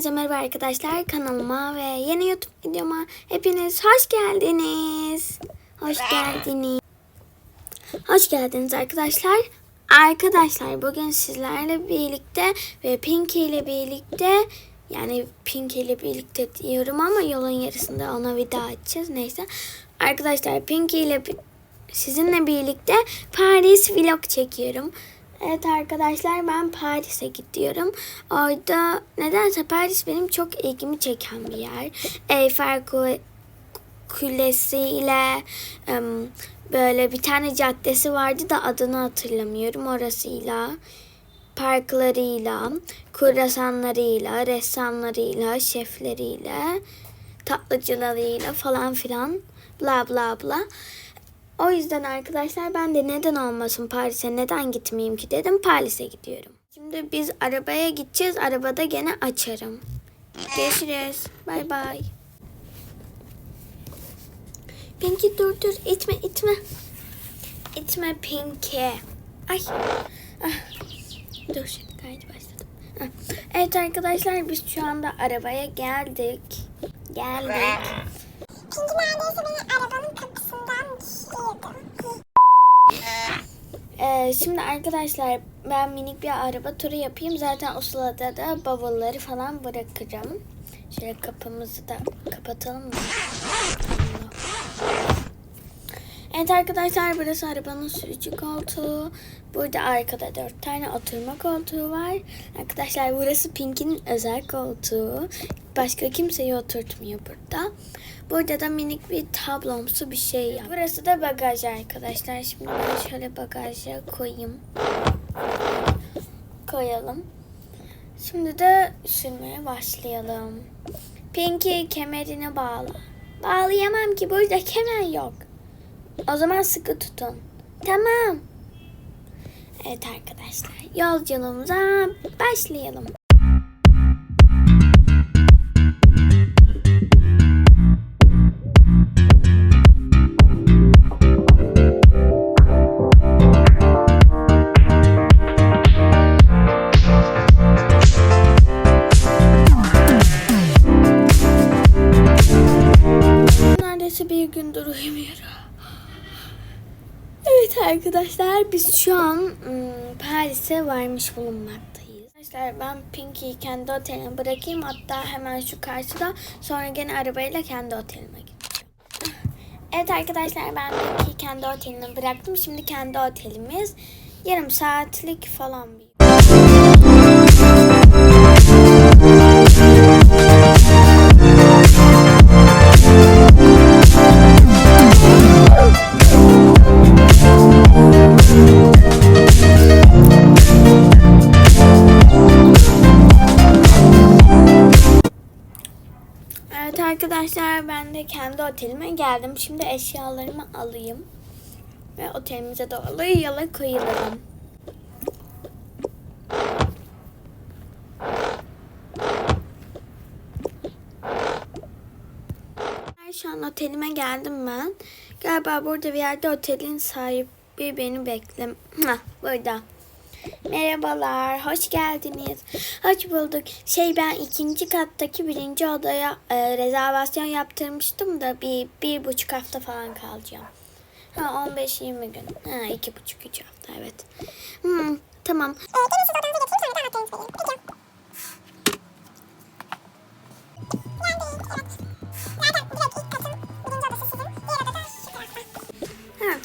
Hepinize merhaba arkadaşlar kanalıma ve yeni YouTube videoma hepiniz hoş geldiniz. Hoş geldiniz. Hoş geldiniz arkadaşlar. Arkadaşlar bugün sizlerle birlikte ve Pinky ile birlikte yani Pinky ile birlikte diyorum ama yolun yarısında ona vida açacağız. Neyse. Arkadaşlar Pinky ile sizinle birlikte Paris vlog çekiyorum. Evet arkadaşlar ben Paris'e gidiyorum. Orada nedense Paris benim çok ilgimi çeken bir yer. Kule- Kulesi ile böyle bir tane caddesi vardı da adını hatırlamıyorum orasıyla. Parklarıyla, kurasanlarıyla, ressamlarıyla, şefleriyle, tatlıcılarıyla falan filan bla bla bla. O yüzden arkadaşlar ben de neden olmasın Paris'e neden gitmeyeyim ki dedim Paris'e gidiyorum. Şimdi biz arabaya gideceğiz. Arabada gene açarım. Görüşürüz. Bay bay. Pinky dur dur itme itme. İtme Pinky. Ay. Ah. Dur şimdi başladım. Ah. Evet arkadaşlar biz şu anda arabaya geldik. Geldik. Çünkü neredeyse beni Ee, şimdi arkadaşlar ben minik bir araba turu yapayım. Zaten o sırada da bavulları falan bırakacağım. Şöyle kapımızı da kapatalım mı? Evet arkadaşlar burası arabanın sürücü koltuğu. Burada arkada dört tane oturma koltuğu var. Arkadaşlar burası Pink'in özel koltuğu. Başka kimseyi oturtmuyor burada. Burada da minik bir tablomsu bir şey var. Burası da bagaj arkadaşlar. Şimdi ben şöyle bagaja koyayım. Koyalım. Şimdi de sürmeye başlayalım. Pinky kemerini bağla. Bağlayamam ki burada kemer yok. O zaman sıkı tutun. Tamam. Evet arkadaşlar yolculuğumuza başlayalım. Evet arkadaşlar biz şu an ım, Paris'e varmış bulunmaktayız. Arkadaşlar ben Pinky'yi kendi oteline bırakayım. Hatta hemen şu karşıda. Sonra gene arabayla kendi otelime gideceğim. Evet arkadaşlar ben Pinky'yi kendi oteline bıraktım. Şimdi kendi otelimiz yarım saatlik falan bir de kendi otelime geldim. Şimdi eşyalarımı alayım. Ve otelimize doğru yola koyulalım. Şu an otelime geldim ben. Galiba burada bir yerde otelin sahibi beni beklem. Hah, burada. Merhabalar, hoş geldiniz. Hoş bulduk. Şey ben ikinci kattaki birinci odaya e, rezervasyon yaptırmıştım da bir, bir buçuk hafta falan kalacağım. Ha 15-20 gün. Ha iki buçuk üç hafta evet. Hmm, tamam. Ee, evet.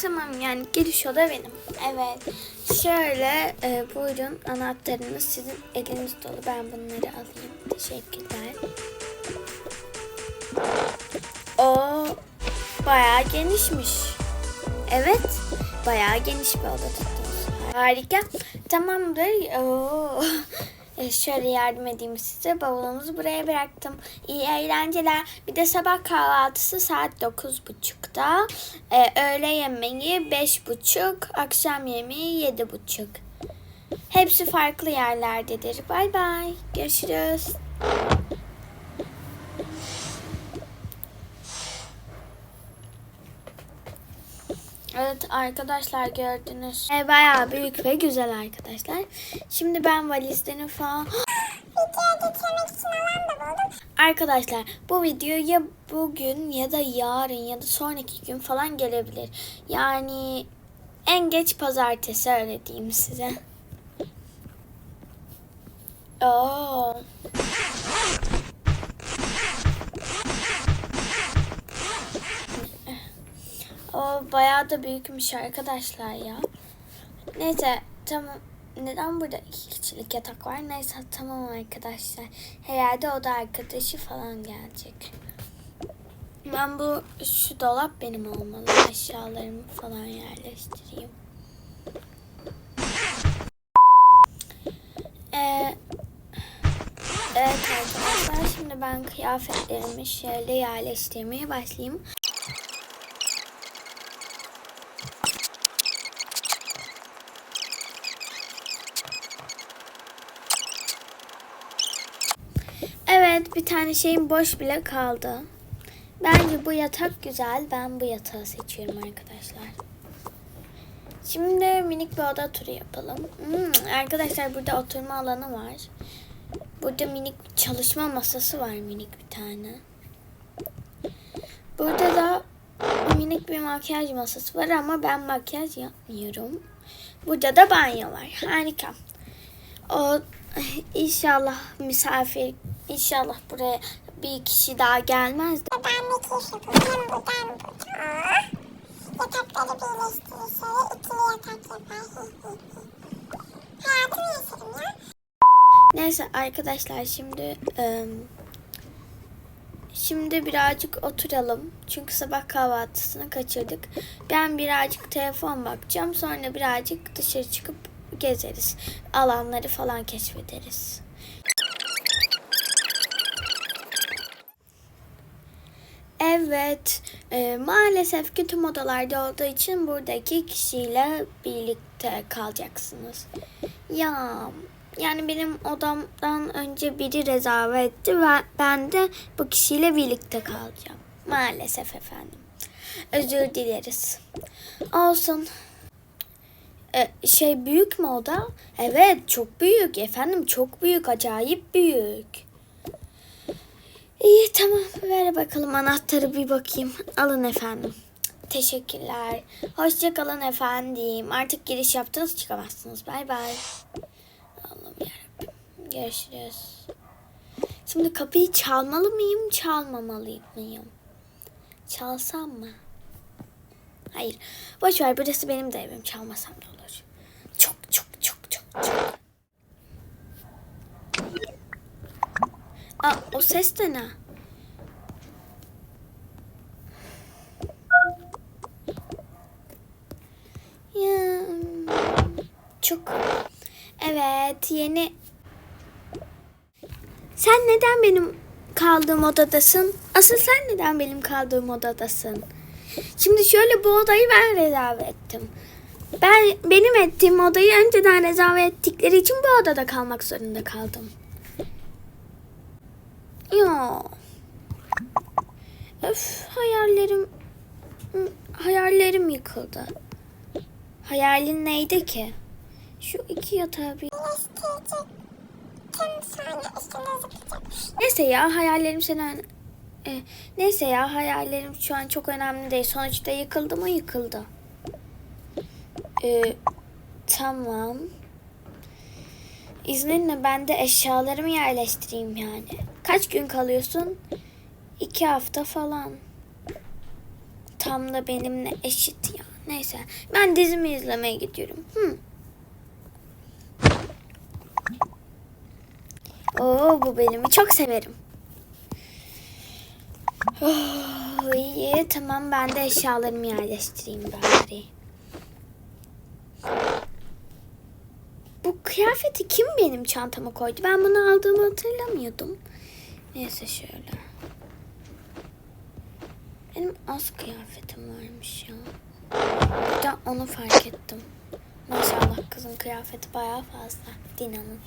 Tamam yani giriş oda benim. Evet. Şöyle e, buyurun anahtarınız sizin eliniz dolu. Ben bunları alayım. Teşekkürler. O bayağı genişmiş. Evet. Bayağı geniş bir oda tuttunuz. Harika. Tamamdır. Oo. E, şöyle yardım edeyim size. Bavulunuzu buraya bıraktım. İyi eğlenceler. Bir de sabah kahvaltısı saat 9.30'da. E, öğle yemeği 5.30. Akşam yemeği 7.30. Hepsi farklı yerlerdedir. Bay bay. Görüşürüz. Evet arkadaşlar gördünüz. E, bayağı büyük ve güzel arkadaşlar. Şimdi ben valizlerini falan... Arkadaşlar bu video ya bugün ya da yarın ya da sonraki gün falan gelebilir. Yani en geç pazartesi öyle diyeyim size. Oo. O bayağı da büyükmüş arkadaşlar ya. Neyse tamam. Neden burada iki kişilik yatak var? Neyse tamam arkadaşlar. Herhalde o da arkadaşı falan gelecek. Ben bu şu dolap benim olmalı. Eşyalarımı falan yerleştireyim. Ee, evet arkadaşlar şimdi ben kıyafetlerimi şöyle yerleştirmeye başlayayım. Evet bir tane şeyim boş bile kaldı. Bence bu yatak güzel. Ben bu yatağı seçiyorum arkadaşlar. Şimdi minik bir oda turu yapalım. Hmm, arkadaşlar burada oturma alanı var. Burada minik çalışma masası var minik bir tane. Burada da minik bir makyaj masası var ama ben makyaj yapmıyorum. Burada da banyo var. Harika. O inşallah misafir inşallah buraya bir kişi daha gelmez de. Ben bir yapıyorum. Hem buradan burada. Yatakları birleştirirse ikili yatak yapar. Hayatımı yaşarım ya. Neyse arkadaşlar şimdi ım, şimdi birazcık oturalım. Çünkü sabah kahvaltısını kaçırdık. Ben birazcık telefon bakacağım. Sonra birazcık dışarı çıkıp gezeriz. Alanları falan keşfederiz. Evet, e, maalesef ki tüm odalarda olduğu için buradaki kişiyle birlikte kalacaksınız. Ya, yani benim odamdan önce biri rezerve etti ve ben de bu kişiyle birlikte kalacağım. Maalesef efendim. Özür dileriz. Olsun. E, şey büyük mü oda? Evet, çok büyük efendim, çok büyük, acayip büyük. İyi tamam ver bakalım anahtarı bir bakayım. Alın efendim. Teşekkürler. Hoşça kalın efendim. Artık giriş yaptınız çıkamazsınız. Bay bay. Allah'ım yarabbim. Görüşürüz. Şimdi kapıyı çalmalı mıyım çalmamalı mıyım? Çalsam mı? Hayır. Boş ver burası benim de evim. Çalmasam da olur. Çok çok çok çok çok. Aa, o ses de ne? Ya, çok. Evet, yeni. Sen neden benim kaldığım odadasın? Asıl sen neden benim kaldığım odadasın? Şimdi şöyle bu odayı ben rezerve ettim. Ben benim ettiğim odayı önceden rezerve ettikleri için bu odada kalmak zorunda kaldım. Ya. Öf hayallerim hayallerim yıkıldı. Hayalin neydi ki? Şu iki yatağı bir... Neyse ya hayallerim seni... E, neyse ya hayallerim şu an çok önemli değil. Sonuçta yıkıldı mı yıkıldı. E, tamam. İzninle ben de eşyalarımı yerleştireyim yani. Kaç gün kalıyorsun? İki hafta falan. Tam da benimle eşit ya. Neyse. Ben dizimi izlemeye gidiyorum. Hı. Oo bu bölümü çok severim. Oh, iyi tamam ben de eşyalarımı yerleştireyim bari. Bu kıyafeti kim benim çantama koydu? Ben bunu aldığımı hatırlamıyordum. Neyse şöyle. Benim az kıyafetim varmış ya. Bir de onu fark ettim. Maşallah kızın kıyafeti bayağı fazla. Dina'nın.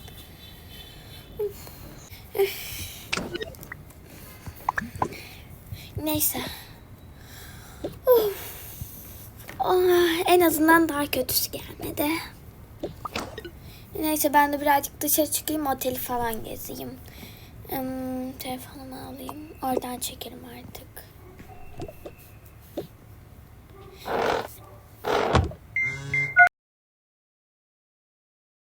Neyse. Ah, en azından daha kötüsü gelmedi. Neyse ben de birazcık dışarı çıkayım oteli falan gezeyim. Hmm, telefonumu alayım. Oradan çekerim artık.